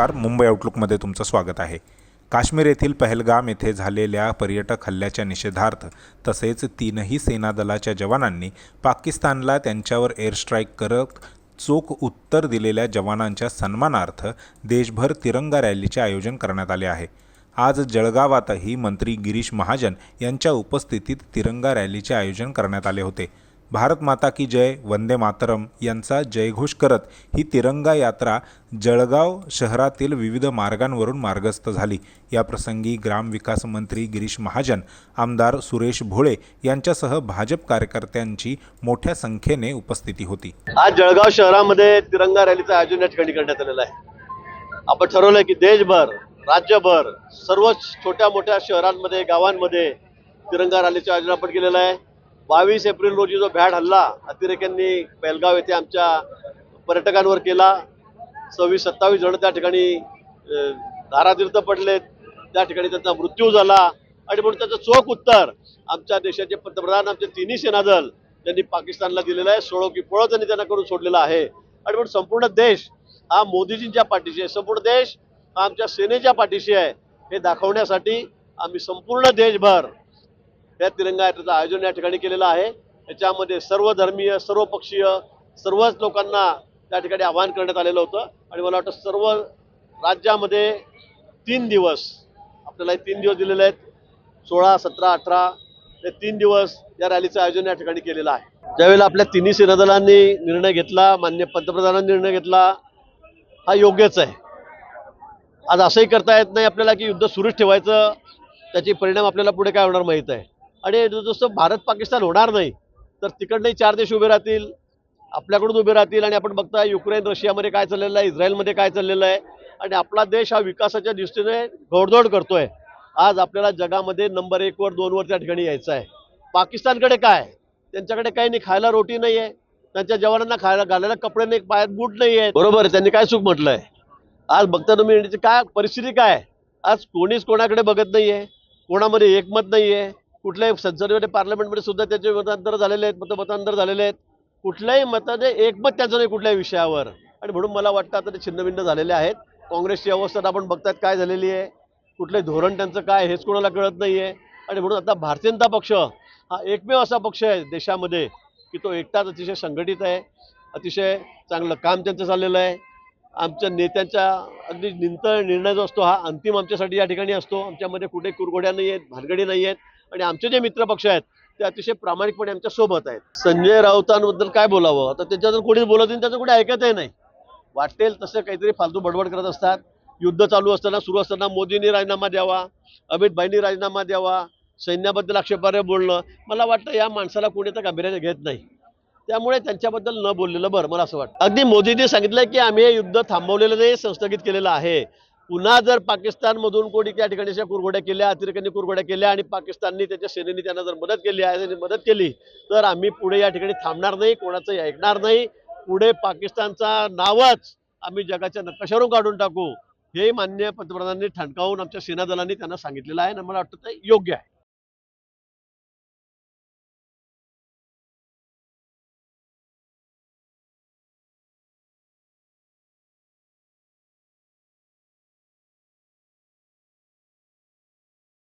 नमस्कार मुंबई आउटलुकमध्ये तुमचं स्वागत आहे. काश्मीर येथील पहलगाम येथे झालेल्या पर्यटक हल्ल्याच्या निषेधार्थ तसेच तीनही सेनादलाच्या जवानांनी पाकिस्तानला त्यांच्यावर एअर स्ट्राईक करत चोख उत्तर दिलेल्या जवानांच्या सन्मानार्थ देशभर तिरंगा रॅलीचे आयोजन करण्यात आले आहे. आज जळगावातही मंत्री गिरीश महाजन यांच्या उपस्थितीत तिरंगा रॅलीचे आयोजन करण्यात आले होते. भारत माता की जय वंदे मातरम यांचा जयघोष करत ही तिरंगा यात्रा जळगाव शहरातील विविध मार्गांवरून मार्गस्थ झाली. या प्रसंगी ग्रामविकास मंत्री गिरीश महाजन आमदार सुरेश भोळे यांच्यासह भाजप कार्यकर्त्यांची मोठ्या संख्येने उपस्थिती होती. आज जळगाव शहरामध्ये तिरंगा रॅलीचं आयोजन या ठिकाणी करण्यात आलेलं आहे. आपण ठरवलंय की देशभर राज्यभर सर्व छोट्या मोठ्या शहरांमध्ये गावांमध्ये तिरंगा रॅलीचं आयोजन आपण केलेलं आहे. बावीस एप्रिल रोजी जो भ्याड हल्ला अतिरेक्यांनी बेलगाव येथे आमच्या पर्यटकांवर केला. सव्वीस सत्तावीस जण त्या ठिकाणी धारातीर्थ पडलेत त्या ठिकाणी त्यांचा मृत्यू झाला. आणि म्हणून त्याचं चोख उत्तर आमच्या देशाचे पंतप्रधान आमचे तिन्ही सेनादल त्यांनी पाकिस्तानला दिलेलं आहे. सोळो की पळो त्यांनी त्यांना करून सोडलेला आहे. आणि म्हणून संपूर्ण देश हा मोदीजींच्या पाठीशी आहे. संपूर्ण देश हा आमच्या सेनेच्या पाठीशी आहे. हे दाखवण्यासाठी आम्ही संपूर्ण देशभर या तिरंगा यात्रेचं आयोजन या ठिकाणी केलेलं आहे. याच्यामध्ये सर्व धर्मीय सर्व पक्षीय सर्वच लोकांना त्या ठिकाणी आवाहन करण्यात आलेलं होतं. आणि मला वाटतं सर्व राज्यामध्ये तीन दिवस आपल्याला हे तीन दिवस दिलेले आहेत. सोळा सतरा अठरा हे तीन दिवस या रॅलीचं आयोजन या ठिकाणी केलेलं आहे. ज्यावेळेला आपल्या तिन्ही सेनादलांनी निर्णय घेतला मान्य पंतप्रधानांनी निर्णय घेतला हा योग्यच आहे. आज असंही करता येत नाही आपल्याला की युद्ध सुरूच ठेवायचं त्याचे परिणाम आपल्याला पुढे काय होणार माहीत आहे. आणि जसं भारत पाकिस्तान होणार नाही. तर तिकडनंही चार देश उभे राहतील आपल्याकडून उभे राहतील आणि आपण बघताय युक्रेन रशियामध्ये काय चाललेलं आहे इस्रायलमध्ये काय चाललेलं आहे. आणि आपला देश हा विकासाच्या दृष्टीने घोडदौड करतोय. आज आपल्याला जगामध्ये नंबर एकवर दोनवर त्या ठिकाणी यायचं आहे. पाकिस्तानकडे काय? त्यांच्याकडे काही नाही खायला रोटी नाही आहे त्यांच्या जवानांना खायला घालायला कपडे नाही पायात बूट नाही आहेत बरोबर आहे त्यांनी काय चूक म्हटलंय? आज बघता तुम्ही इंडियाची काय परिस्थिती काय? आहे? आज कोणीच कोणाकडे बघत नाहीये. कोणामध्ये एकमत नाहीये. कुठल्याही संसदेमध्ये पार्लमेंटमध्ये सुद्धा त्याचे मतांतर झालेले आहेत मत मतांतर झालेले आहेत. कुठल्याही मताने एकमत त्याचं नाही कुठल्याही विषयावर. आणि म्हणून मला वाटतं आता ते छिन्नभिन्न झालेले आहेत. काँग्रेसची अवस्था आपण बघतात काय झालेली आहे. कुठलंही धोरण त्यांचं काय हेच कोणाला कळत नाही आहे आणि म्हणून आता भारतीय जनता पक्ष हा एकमेव असा पक्ष आहे देशामध्ये की तो एकटाच अतिशय संघटित आहे. अतिशय चांगलं काम त्यांचं चाललेलं आहे. आमच्या नेत्यांच्या अगदी निंतळ निर्णय जो असतो हा अंतिम आमच्यासाठी या ठिकाणी असतो. आमच्यामध्ये कुठे कुरघोड्या नाही आहेत भानगडी नाही आहेत आणि आमचे जे मित्र पक्ष आहेत ते अतिशय प्रामाणिकपणे आमच्यासोबत आहेत. संजय राऊतांबद्दल काय बोलावं? आता त्यांच्यातून कोणी बोलत नाही त्याचं कोणी ऐकतही नाही. वाटेल तसं काहीतरी फालतू बडबड करत असतात. युद्ध चालू असताना सुरू असताना मोदींनी राजीनामा द्यावा अमित भाईंनी राजीनामा द्यावा सैन्याबद्दल आक्षेपार्ह बोलणं. मला वाटतं या माणसाला कोणी तर गांभीर्याने घेत नाही. त्यामुळे त्यांच्याबद्दल न बोललेलं बरं मला असं वाटतं. अगदी मोदींनी सांगितलं की आम्ही हे युद्ध थांबवलेलं नाही संस्थगित केलेलं आहे. पुन्हा जर पाकिस्तानमधून कोणी त्या ठिकाणी अशा कुरघोड्या केल्या अतिरेक्यांनी कुरघोड्या केल्या आणि पाकिस्ताननी त्याच्या सेनेने त्यांना जर मदत केली आहे त्यांनी मदत केली तर आम्ही पुढे या ठिकाणी थांबणार नाही कोणाचंही ऐकणार नाही. पुढे पाकिस्तानचा नावच आम्ही जगाच्या नकाशावरून काढून टाकू हे मान्य पंतप्रधानांनी ठणकावून आमच्या सेना दलांनी त्यांना सांगितलेलं आहे आणि मला वाटतं ते योग्य आहे.